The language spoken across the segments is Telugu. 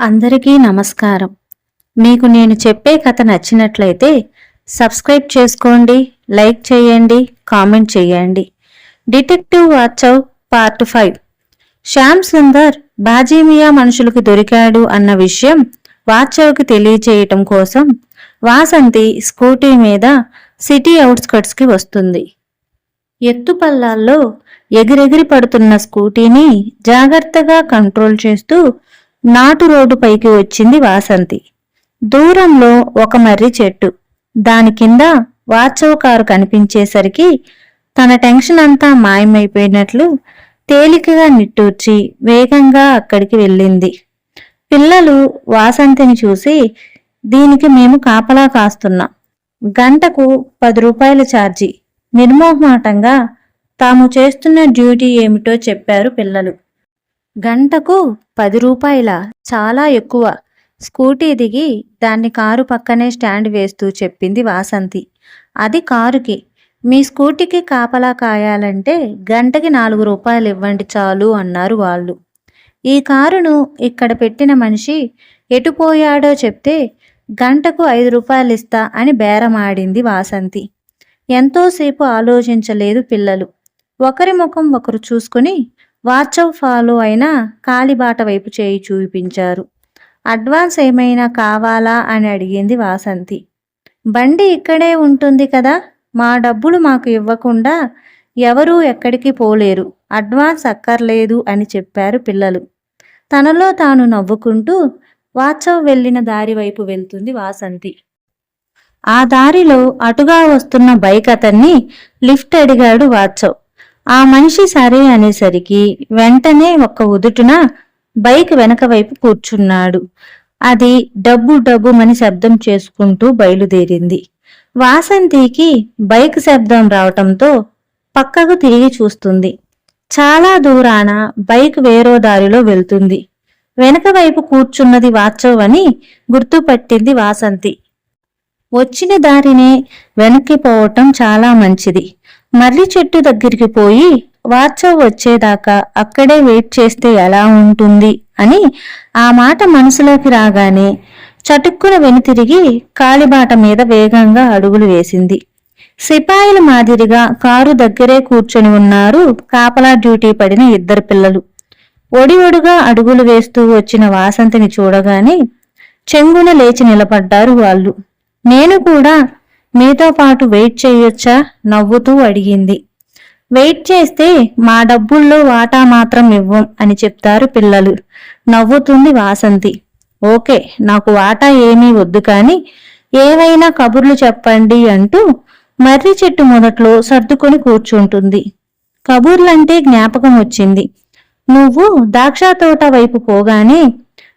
అందరికీ నమస్కారం. మీకు నేను చెప్పే కథ నచ్చినట్లయితే సబ్స్క్రైబ్ చేసుకోండి లైక్ చేయండి కామెంట్ చేయండి. Detective Vachav part five. Shyam Sundar Bajimiya మనుషులకు దొరికాడు అన్న విషయం వాచవ్కి తెలియచేయటం కోసం వాసంతి స్కూటీ మీద సిటీ అవుట్స్కట్స్కి వస్తుంది. ఎత్తుపల్లాల్లో ఎగిరెగిరి పడుతున్న స్కూటీని జాగ్రత్తగా కంట్రోల్ చేస్తూ నాటు రోడ్డు పైకి వచ్చింది వాసంతి. దూరంలో ఒక మర్రి చెట్టు. దాని కింద వాచవ్ కారు కనిపించేసరికి తన టెన్షన్ అంతా మాయమైపోయినట్లు తేలికగా నిట్టూర్చి వేగంగా అక్కడికి వెళ్ళింది. పిల్లలు వాసంతిని చూసి దీనికి మేము కాపలా కాస్తున్నాం. గంటకు పది రూపాయల ఛార్జీ నిర్మోహమాటంగా తాము చేస్తున్న డ్యూటీ ఏమిటో చెప్పారు పిల్లలు. గంటకు పది రూపాయల చాలా ఎక్కువ. స్కూటీ దిగి దాన్ని కారు పక్కనే స్టాండ్ వేస్తూ చెప్పింది వాసంతి. అది కారుకి. మీ స్కూటీకి కాపలా కాయాలంటే గంటకి నాలుగు రూపాయలు ఇవ్వండి చాలు అన్నారు వాళ్ళు. ఈ కారును ఇక్కడ పెట్టిన మనిషి ఎటుపోయాడో చెప్తే గంటకు ఐదు రూపాయలు ఇస్తా అని బేరమాడింది వాసంతి. ఎంతోసేపు ఆలోచించలేదు పిల్లలు. ఒకరి ముఖం ఒకరు చూసుకుని వాచవ్ ఫాలో అయిన కాలిబాట వైపు చేయి చూపించారు. అడ్వాన్స్ ఏమైనా కావాలా అని అడిగింది వాసంతి. బండి ఇక్కడే ఉంటుంది కదా మా డబ్బులు మాకు ఇవ్వకుండా ఎవరూ ఎక్కడికి పోలేరు అడ్వాన్స్ అక్కర్లేదు అని చెప్పారు పిల్లలు. తనలో తాను నవ్వుకుంటూ వాచవ్ వెళ్ళిన దారి వైపు వెళ్తుంది వాసంతి. ఆ దారిలో అటుగా వస్తున్న బైక్ అతన్ని లిఫ్ట్ అడిగాడు వాచవ్ ఆ మనిషి సరే అనేసరికి వెంటనే ఒక్క ఉదుటున బైక్ వెనక వైపు కూర్చున్నాడు. అది డబ్బు డబ్బుమని శబ్దం చేసుకుంటూ బయలుదేరింది. వాసంతికి బైక్ శబ్దం రావటంతో పక్కకు తిరిగి చూస్తుంది. చాలా దూరాన బైక్ వేరో దారిలో వెళ్తుంది. వెనక వైపు కూర్చున్నది వాచవ్ అని గుర్తుపట్టింది వాసంతి. వచ్చిన దారినే వెనక్కి పోవటం చాలా మంచిది. మర్రి చెట్టు దగ్గరికి పోయి వాచవ్ వచ్చేదాకా అక్కడే వెయిట్ చేస్తే ఎలా ఉంటుంది? అని ఆ మాట మనసులోకి రాగానే చటుక్కున వెనుతిరిగి కాలిబాట మీద వేగంగా అడుగులు వేసింది. సిపాయిల మాదిరిగా కారు దగ్గరే కూర్చొని ఉన్నారు కాపలా డ్యూటీ పడిన ఇద్దరు పిల్లలు. ఒడి ఒడుగా అడుగులు వేస్తూ వచ్చిన వాసంతిని చూడగానే చెంగున లేచి నిలబడ్డారు వాళ్ళు. నేను కూడా మీతో పాటు వెయిట్ చేయొచ్చా? నవ్వుతూ అడిగింది. వెయిట్ చేస్తే మా డబ్బుల్లో వాటా మాత్రం ఇవ్వం అని చెప్తారు పిల్లలు. నవ్వుతుంది వాసంతి. ఓకే నాకు వాటా ఏమీ వద్దు కానీ ఏవైనా కబుర్లు చెప్పండి అంటూ మర్రి చెట్టు మొదట్లో సర్దుకొని కూర్చుంటుంది. కబుర్లంటే జ్ఞాపకం వచ్చింది. నువ్వు ద్రాక్ష తోట వైపు పోగానే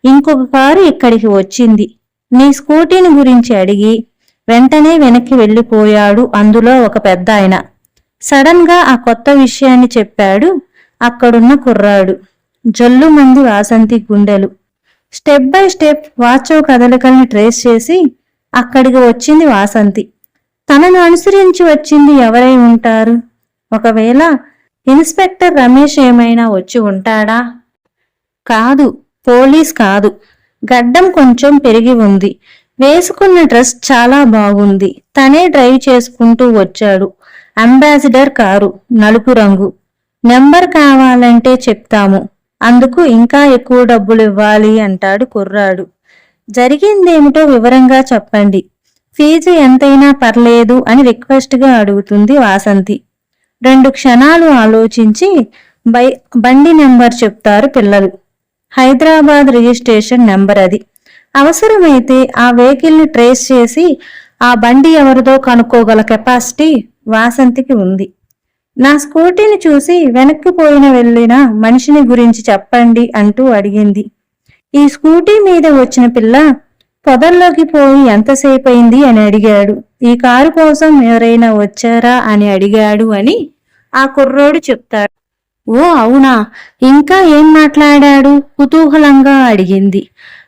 ఇంకొక కారు ఇక్కడికి వచ్చింది. నీ స్కూటీని గురించి అడిగి వెంటనే వెనక్కి వెళ్ళిపోయాడు అందులో ఒక పెద్ద ఆయన సడన్గా ఆ కొత్త విషయాన్ని చెప్పాడు. అక్కడున్న కుర్రాడు. జల్లు మంది వాసంతి గుండెలు. స్టెప్ బై స్టెప్ వాచో కదలికల్ని ట్రేస్ చేసి అక్కడికి వచ్చింది వాసంతి. తనను అనుసరించి వచ్చింది ఎవరై ఉంటారు? ఒకవేళ ఇన్స్పెక్టర్ రమేష్ ఏమైనా వచ్చి ఉంటాడా? కాదు పోలీస్ కాదు. గడ్డం కొంచెం పెరిగి ఉంది. వేసుకున్న డ్రెస్ చాలా బాగుంది. తనే డ్రైవ్ చేసుకుంటూ వచ్చాడు. అంబాసిడర్ కారు నలుపు రంగు. నెంబర్ కావాలంటే చెప్తాము. అందుకు ఇంకా ఎక్కువ డబ్బులు ఇవ్వాలి అంటాడు కుర్రాడు. జరిగిందేమిటో వివరంగా చెప్పండి. ఫీజు ఎంతైనా పర్లేదు అని రిక్వెస్ట్గా అడుగుతుంది వాసంతి. రెండు క్షణాలు ఆలోచించి బై బండి నెంబర్ చెప్తారు పిల్లలు. హైదరాబాద్ రిజిస్ట్రేషన్ నెంబర్ అది. అవసరమైతే ఆ వెహికల్ని ట్రేస్ చేసి ఆ బండి ఎవరిదో కనుక్కోగల కెపాసిటీ వాసంతికి ఉంది. నా స్కూటీని చూసి వెనక్కి పోయిన వెళ్ళిన మనిషిని గురించి చెప్పండి అంటూ అడిగింది. ఈ స్కూటీ మీద వచ్చిన పిల్ల పొదల్లోకి పోయి ఎంతసేపు అయింది అని అడిగాడు. ఈ కారు కోసం ఎవరైనా వచ్చారా? అని అడిగాడు అని ఆ కుర్రోడు చెప్తాడు. ఓ అవునా. ఇంకా ఏం మాట్లాడాడు? కుతూహలంగా అడిగింది.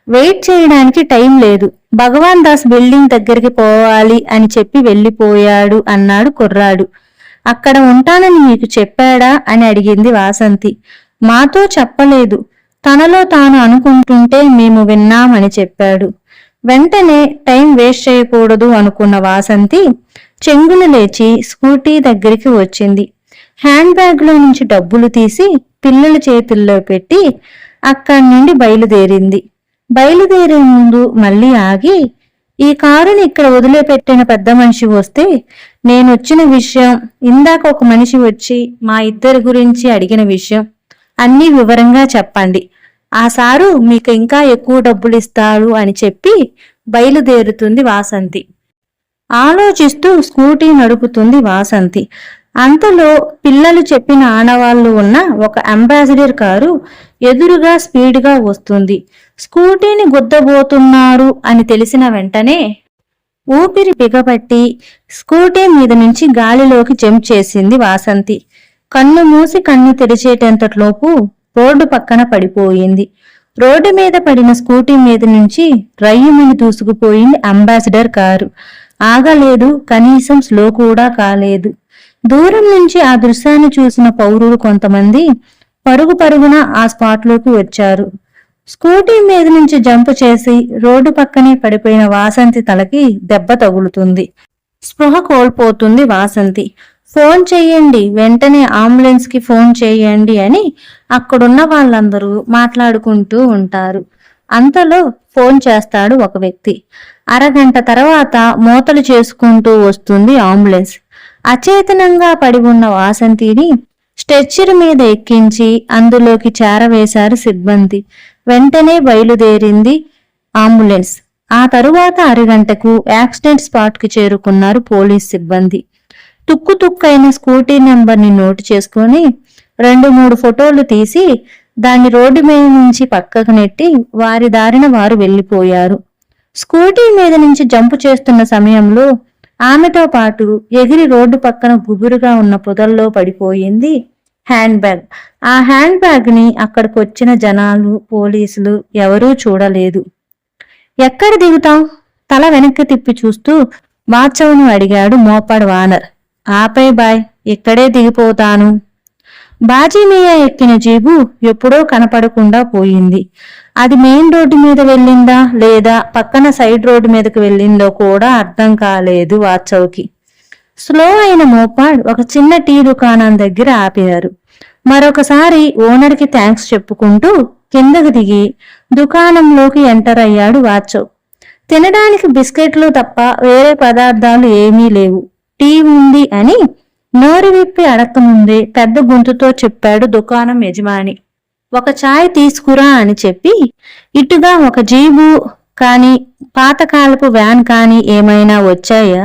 వెయిట్ చేయడానికి టైం లేదు. భగవాన్ దాస్ బిల్డింగ్ దగ్గరికి పోవాలి అని చెప్పి వెళ్ళిపోయాడు అన్నాడు కుర్రాడు. అక్కడ ఉంటానని మీకు చెప్పాడా అని అడిగింది వాసంతి. మాతో చెప్పలేదు. తనలో తాను అనుకుంటుంటే మేము విన్నామని చెప్పాడు. వెంటనే టైం వేస్ట్ చేయకూడదు అనుకున్న వాసంతి చెంగులు లేచి స్కూటీ దగ్గరికి వచ్చింది. హ్యాండ్ బ్యాగ్లో నుంచి డబ్బులు తీసి పిల్లల చేతుల్లో పెట్టి అక్కడి నుండి బయలుదేరింది. బయలుదేరే ముందు మళ్ళీ ఆగి ఈ కారుని ఇక్కడ వదిలిపెట్టిన పెద్ద మనిషి వస్తే నేను వచ్చిన విషయం ఇందాక ఒక మనిషి వచ్చి మా ఇద్దరి గురించి అడిగిన విషయం అన్నీ వివరంగా చెప్పండి. ఆ సారు మీకు ఇంకా ఎక్కువ డబ్బులు ఇస్తారు అని చెప్పి బయలుదేరుతుంది వాసంతి. ఆలోచిస్తూ స్కూటీ నడుపుతుంది వాసంతి. అంతలో పిల్లలు చెప్పిన ఆనవాళ్ళు ఉన్న ఒక అంబాసిడర్ కారు ఎదురుగా స్పీడ్గా వస్తుంది. స్కూటీని గుద్దబోతున్నారు అని తెలిసిన వెంటనే ఊపిరి బిగబట్టి స్కూటీ మీద నుంచి గాలిలోకి జంప్ చేసింది వాసంతి. కన్ను మూసి కన్ను తెరిచేటంతట్లోపు రోడ్డు పక్కన పడిపోయింది. రోడ్డు మీద పడిన స్కూటీ మీద నుంచి రయ్యమని దూసుకుపోయింది అంబాసిడర్ కారు. ఆగలేదు కనీసం స్లో కూడా కాలేదు. దూరం నుంచి ఆ దృశ్యాన్ని చూసిన పౌరులు కొంతమంది పరుగు పరుగున ఆ స్పాట్లోకి వచ్చారు. స్కూటీ మీద నుంచి జంప్ చేసి రోడ్డు పక్కనే పడిపోయిన వాసంతి తలకి దెబ్బ తగులుతుంది. స్పృహ కోల్పోతుంది వాసంతి. ఫోన్ చెయ్యండి వెంటనే అంబులెన్స్కి ఫోన్ చేయండి అని అక్కడున్న వాళ్ళందరూ మాట్లాడుకుంటూ ఉంటారు. అంతలో ఫోన్ చేస్తాడు ఒక వ్యక్తి. అరగంట తర్వాత మూతలు చేసుకుంటూ వస్తుంది అంబులెన్స్. అచేతనంగా పడి ఉన్న వాసంతిని స్ట్రెచ్చర్ మీద ఎక్కించి అందులోకి చేరవేశారు సిబ్బంది. వెంటనే బయలుదేరింది అంబులెన్స్. ఆ తరువాత అరగంటకు యాక్సిడెంట్ స్పాట్కి చేరుకున్నారు పోలీస్ సిబ్బంది. తుక్కు తుక్కైన స్కూటీ నెంబర్ని నోటు చేసుకొని రెండు మూడు ఫోటోలు తీసి దాన్ని రోడ్డు మీద నుంచి పక్కకు నెట్టి వారి దారిన వారు వెళ్ళిపోయారు. స్కూటీ మీద నుంచి జంపు చేస్తున్న సమయంలో ఆమెతో పాటు ఎగిరి రోడ్డు పక్కన గుబురుగా ఉన్న పొదల్లో పడిపోయింది హ్యాండ్ బ్యాగ్ ఆ హ్యాండ్ బ్యాగ్ని అక్కడికి వచ్చిన జనాలు పోలీసులు ఎవరూ చూడలేదు. ఎక్కడ దిగుతాం? తల వెనక్కి తిప్పి చూస్తూ వాచవును అడిగాడు మోపాడు వానర్. ఆపై బాయ్ ఇక్కడే దిగిపోతాను. బాజీమీయ ఎక్కిన జీబు ఎప్పుడో కనపడకుండా పోయింది. అది మెయిన్ రోడ్డు మీద వెళ్ళిందా లేదా పక్కన సైడ్ రోడ్డు మీదకి వెళ్ళిందో కూడా అర్థం కాలేదు వాచవ్కి స్లో అయిన మోపాడ్ ఒక చిన్న టీ దుకాణం దగ్గర ఆపారు. మరొకసారి ఓనర్కి థ్యాంక్స్ చెప్పుకుంటూ కిందకు దిగి దుకాణంలోకి ఎంటర్ అయ్యాడు వాచవ్ తినడానికి బిస్కెట్లు తప్ప వేరే పదార్థాలు ఏమీ లేవు. టీ ఉంది అని నోరు విప్పి అడక్కముందే పెద్ద గొంతుతో చెప్పాడు దుకాణం యజమాని. ఒక ఛాయ్ తీసుకురా అని చెప్పి ఇటుగా ఒక జీబు కాని పాతకాలపు వ్యాన్ కాని ఏమైనా వచ్చాయా?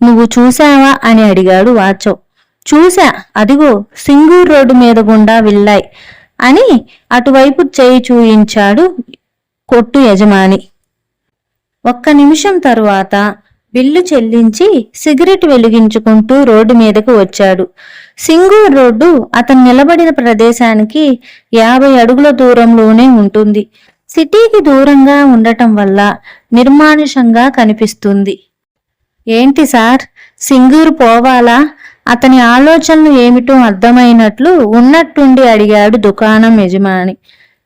నువ్వు చూసావా అని అడిగాడు వాచో. చూశా. అదిగో సింగూర్ రోడ్డు మీద గుండా వెళ్ళాయి అని అటువైపు చేయి చూయించాడు కొట్టు యజమాని. ఒక్క నిమిషం తరువాత బిల్లు చెల్లించి సిగరెట్ వెలిగించుకుంటూ రోడ్డు మీదకు వచ్చాడు. సింగూర్ రోడ్డు అతను నిలబడిన ప్రదేశానికి యాభై అడుగుల దూరంలోనే ఉంటుంది. సిటీకి దూరంగా ఉండటం వల్ల నిర్మానుషంగా కనిపిస్తుంది. ఏంటి సార్? సింగూరు పోవాలా? అతని ఆలోచనలు ఏమిటో అర్థమైనట్లు ఉన్నట్టుండి అడిగాడు దుకాణం యజమాని.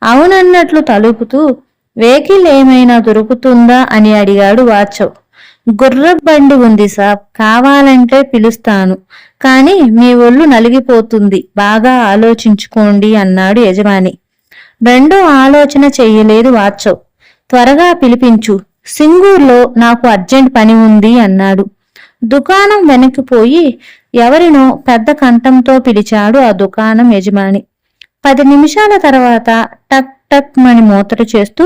అవునన్నట్లు తలుపుతూ వెహికల్ ఏమైనా దొరుకుతుందా? అని అడిగాడు వాచవ్ గుర్ర బండి ఉంది సాబ్ కావాలంటే పిలుస్తాను. కానీ మీ ఒళ్ళు నలిగిపోతుంది బాగా ఆలోచించుకోండి అన్నాడు యజమాని. రెండో ఆలోచన చెయ్యలేదు వాచవ్ త్వరగా పిలిపించు సింగూర్లో నాకు అర్జెంట్ పని ఉంది అన్నాడు. దుకాణం వెనక్కిపోయి ఎవరినో పెద్ద కంఠంతో పిలిచాడు ఆ దుకాణం యజమాని. పది నిమిషాల తర్వాత టక్ టక్ మని మూతలు చేస్తూ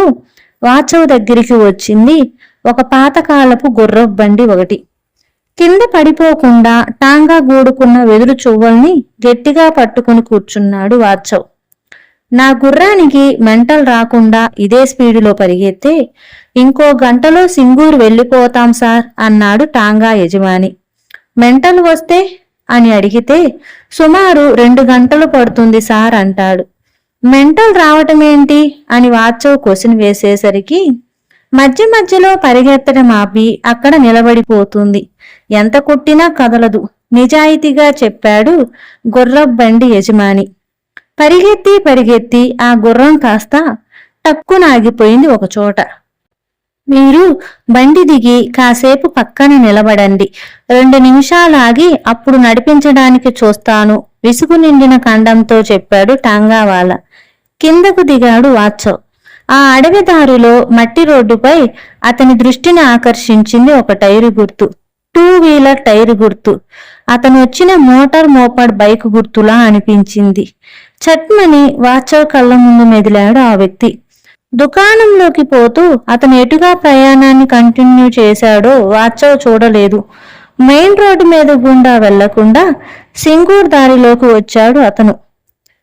వాచవ్ దగ్గరికి వచ్చింది. ఒక పాతకాలపు గుర్రపు బండి ఒకటి. కింద పడిపోకుండా టాంగా గూడుకున్న వెదురు చువ్వల్ని గట్టిగా పట్టుకుని కూర్చున్నాడు వాచవ్ నా గుర్రానికి మెంటల్ రాకుండా ఇదే స్పీడులో పరిగెత్తే ఇంకో గంటలో సింగూరు వెళ్ళిపోతాం సార్ అన్నాడు టాంగా యజమాని. మెంటల్ వస్తే? అని అడిగితే సుమారు రెండు గంటలు పడుతుంది సార్ అంటాడు. మెంటల్ రావటమేంటి? అని వాచవ్ క్వశ్చన్ వేసేసరికి మధ్య మధ్యలో పరిగెత్తడం ఆపి అక్కడ నిలబడిపోతుంది. ఎంత కొట్టినా కదలదు. నిజాయితీగా చెప్పాడు గుర్రబండి యజమాని. పరిగెత్తి పరిగెత్తి ఆ గుర్రం కాస్త టక్కున ఆగిపోయింది ఒకచోట మీరు బండి దిగి కాసేపు పక్కన నిలబడండి. రెండు నిమిషాలు ఆగి అప్పుడు నడిపించడానికి చూస్తాను. విసుగు నిండిన కండంతో చెప్పాడు టాంగావాల. కిందకు దిగాడు వాత్సవ్. ఆ అడవి దారిలో మట్టి రోడ్డుపై అతని దృష్టిని ఆకర్షించింది ఒక టైరు గుర్తు. టూ వీలర్ టైరు గుర్తు. అతను వచ్చిన మోటార్ మోపాడ్ బైక్ గుర్తులా అనిపించింది. చట్మని వాచర్ కళ్ళ ముందు మెదిలాడు ఆ వ్యక్తి. దుకాణంలోకి పోతూ అతను ఎటుగా ప్రయాణాన్ని కంటిన్యూ చేశాడో వాచవ్ చూడలేదు. మెయిన్ రోడ్డు మీద గుండా వెళ్ళకుండా సింగూర్ దారిలోకి వచ్చాడు అతను.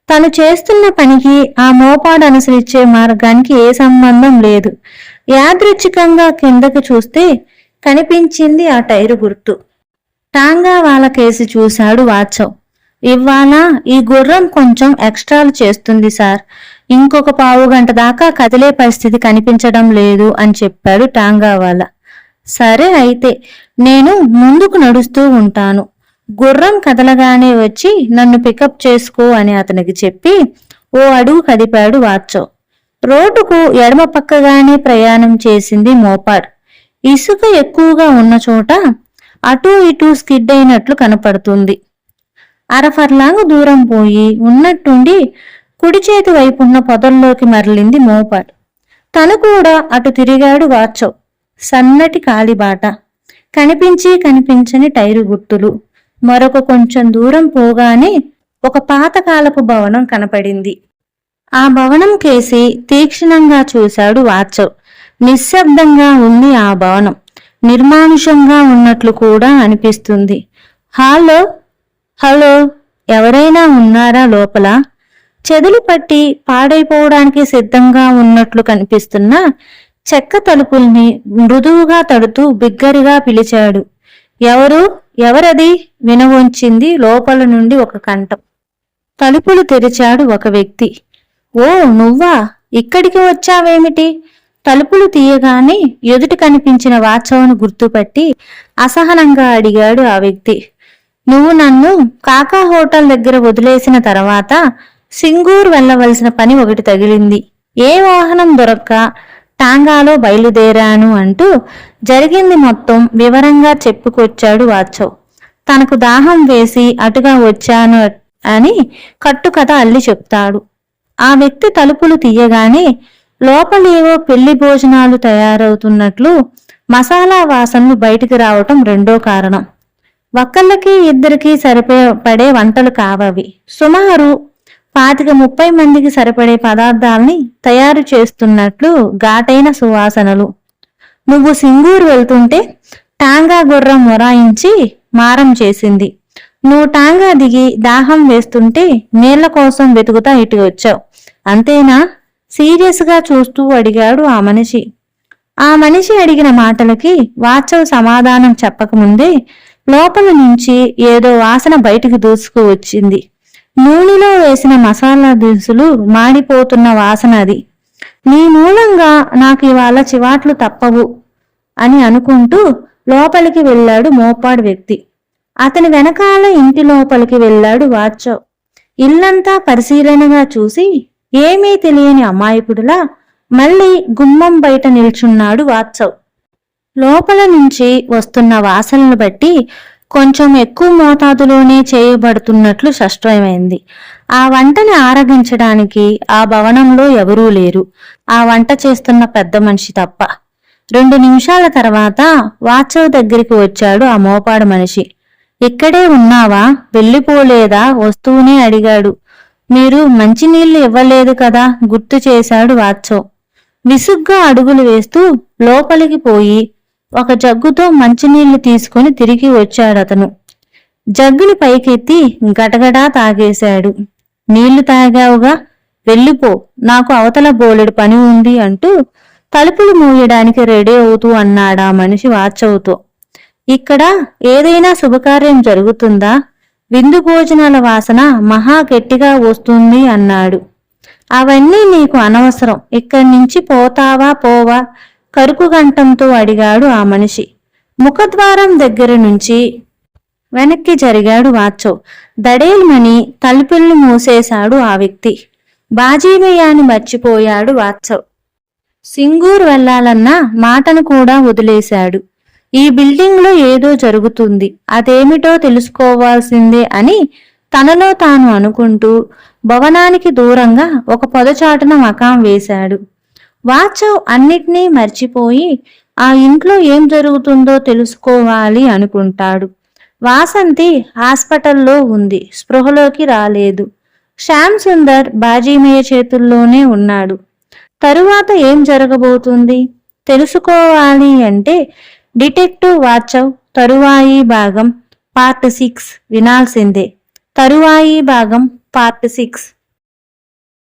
తను చేస్తున్న పనికి ఆ మోపాడు అనుసరించే మార్గానికి ఏ సంబంధం లేదు. యాదృచ్ఛికంగా కిందకు చూస్తే కనిపించింది ఆ టైరు గుర్తు. టాంగా వాళ్ళ కేసి చూశాడు వాచవ్ ఇవాళ ఈ గుర్రం కొంచెం ఎక్స్ట్రాలు చేస్తుంది సార్. ఇంకొక పావు గంట దాకా కదిలే పరిస్థితి కనిపించడం లేదు అని చెప్పాడు టాంగావాల సరే అయితే నేను ముందుకు నడుస్తూ ఉంటాను. గుర్రం కదలగానే వచ్చి నన్ను పికప్ చేసుకో అని అతనికి చెప్పి ఓ అడుగు కదిపాడు వాచో. రోడ్డుకు ఎడమ పక్కగానే ప్రయాణం చేసింది మోపాడ్ ఇసుక ఎక్కువగా ఉన్న చోట అటూ ఇటూ స్కిడ్ అయినట్లు కనపడుతుంది. అరఫర్లాంగ్ దూరం పోయి ఉన్నట్టుండి కుడి చేతి వైపున్న పొదల్లోకి మరలింది మోపాడ్ తను కూడా అటు తిరిగాడు వాచవ్ సన్నటి కాలిబాట. కనిపించి కనిపించని టైరు గుర్తులు మరొక కొంచెం దూరం పోగానే ఒక పాతకాలపు భవనం కనపడింది. ఆ భవనం కేసి తీక్షణంగా చూశాడు వాచవ్ నిశ్శబ్దంగా ఉంది ఆ భవనం. నిర్మానుషంగా ఉన్నట్లు కూడా అనిపిస్తుంది. హలో? హలో? ఎవరైనా ఉన్నారా లోపల? చెదులు పట్టి పాడైపోవడానికి సిద్ధంగా ఉన్నట్లు కనిపిస్తున్న చెక్క తలుపుల్ని మృదువుగా తడుతూ బిగ్గరగా పిలిచాడు. ఎవరు? ఎవరది? వినవొంచింది లోపల నుండి ఒక కంఠం. తలుపులు తెరిచాడు ఒక వ్యక్తి. ఓ నువ్వా? ఇక్కడికి వచ్చావేమిటి? తలుపులు తీయగానే ఎదుటి కనిపించిన వాచవను గుర్తుపట్టి అసహనంగా అడిగాడు ఆ వ్యక్తి. నువ్వు నన్ను కాకా హోటల్ దగ్గర వదిలేసిన తర్వాత సింగూర్ వెళ్ళవలసిన పని ఒకటి తగిలింది. ఏ వాహనం దొరక్క? టాంగాలో బయలుదేరాను అంటూ జరిగింది మొత్తం వివరంగా చెప్పుకొచ్చాడు వాచవ్ తనకు దాహం వేసి అటుగా వచ్చాను అని కట్టుకథ అల్లి చెప్తాడు. ఆ వ్యక్తి తలుపులు తీయగానే లోపలేవో పెళ్ళి భోజనాలు తయారవుతున్నట్లు మసాలా వాసనలు బయటికి రావటం రెండో కారణం. ఒక్కళ్ళకి ఇద్దరికి సరిపడే వంటలు కావవి. సుమారు పాతిక ముప్పై మందికి సరిపడే పదార్థాల్ని తయారు చేస్తున్నట్లు ఘాటైన సువాసనలు. నువ్వు సింగూరు వెళ్తుంటే టాంగా గుర్రం మొరాయించి మారం చేసింది. నువ్వు టాంగా దిగి దాహం వేస్తుంటే నీళ్ళ కోసం వెతుకుతా ఇటు వచ్చావు. అంతేనా? సీరియస్గా చూస్తూ అడిగాడు ఆ మనిషి. ఆ మనిషి అడిగిన మాటలకి వాచవ్ సమాధానం చెప్పకముందే లోపల నుంచి ఏదో వాసన బయటికి దూసుకు వచ్చింది నూనెలో వేసిన మసాలా దినుసులు మాడిపోతున్న వాసన అది. నీ మూలంగా నాకు ఇవాళ చివాట్లు తప్పవు అని అనుకుంటూ లోపలికి వెళ్ళాడు మోపాడు వ్యక్తి. అతని వెనకాల ఇంటి లోపలికి వెళ్ళాడు వాచవ్ ఇల్లంతా పరిశీలనగా చూసి ఏమీ తెలియని అమాయకుడిలా మళ్ళీ గుమ్మం బయట నిల్చున్నాడు వాత్సవ్ లోపల నుంచి వస్తున్న వాసనను బట్టి కొంచెం ఎక్కువ మోతాదులోనే చేయబడుతున్నట్లు స్పష్టమైంది. ఆ వంటని ఆరగించడానికి ఆ భవనంలో ఎవరూ లేరు. ఆ వంట చేస్తున్న పెద్ద మనిషి తప్ప. రెండు నిమిషాల తర్వాత వాచవ్ దగ్గరికి వచ్చాడు ఆ మోపాడు మనిషి. ఇక్కడే ఉన్నావా? వెళ్ళిపోలేదా? వస్తూనే అడిగాడు. మీరు మంచినీళ్ళు ఇవ్వలేదు కదా? గుర్తు చేశాడు వాచవ్ విసుగ్గా అడుగులు వేస్తూ లోపలికి పోయి ఒక జగ్గుతో మంచినీళ్ళు తీసుకుని తిరిగి వచ్చాడతను. జగ్గుని పైకెత్తి గటగడా తాగేశాడు. నీళ్ళు తాగావుగా వెళ్ళిపో నాకు అవతల బోలెడు పని ఉంది అంటూ తలుపులు మూయడానికి రెడీ అవుతూ అన్నాడా మనిషి వాచవుతో. ఇక్కడ ఏదైనా శుభకార్యం జరుగుతుందా? విందు భోజనాల వాసన మహా గట్టిగా వస్తుంది అన్నాడు. అవన్నీ నీకు అనవసరం. ఇక్కడి నుంచి పోతావా పోవా? కరుకు గంటంతో అడిగాడు ఆ మనిషి. ముఖద్వారం దగ్గర నుంచి వెనక్కి జరిగాడు వాచో దడేల్మని తలుపుల్ని మూసేశాడు ఆ వ్యక్తి. బాజీమయ్యాన్ని మర్చిపోయాడు వాత్సవ్ సింగూర్ వెళ్ళాలన్న మాటను కూడా వదిలేశాడు. ఈ బిల్డింగ్లో ఏదో జరుగుతుంది. అదేమిటో తెలుసుకోవాల్సిందే అని తనలో తాను అనుకుంటూ భవనానికి దూరంగా ఒక పొదచాటున మకాం వేశాడు. వాచవ్ అన్నిటినీ మర్చిపోయి ఆ ఇంట్లో ఏం జరుగుతుందో తెలుసుకోవాలి అనుకుంటాడు. వాసంతి హాస్పిటల్లో ఉంది స్పృహలోకి రాలేదు. శ్యామ్ సుందర్ బాజీమయ్య చేతుల్లోనే ఉన్నాడు. తరువాత ఏం జరగబోతుంది? తెలుసుకోవాలి అంటే డిటెక్టివ్ వాచవ్ తరువాయి భాగం పార్ట్ సిక్స్ వినాల్సిందే. తరువాయి భాగం పార్ట్ సిక్స్.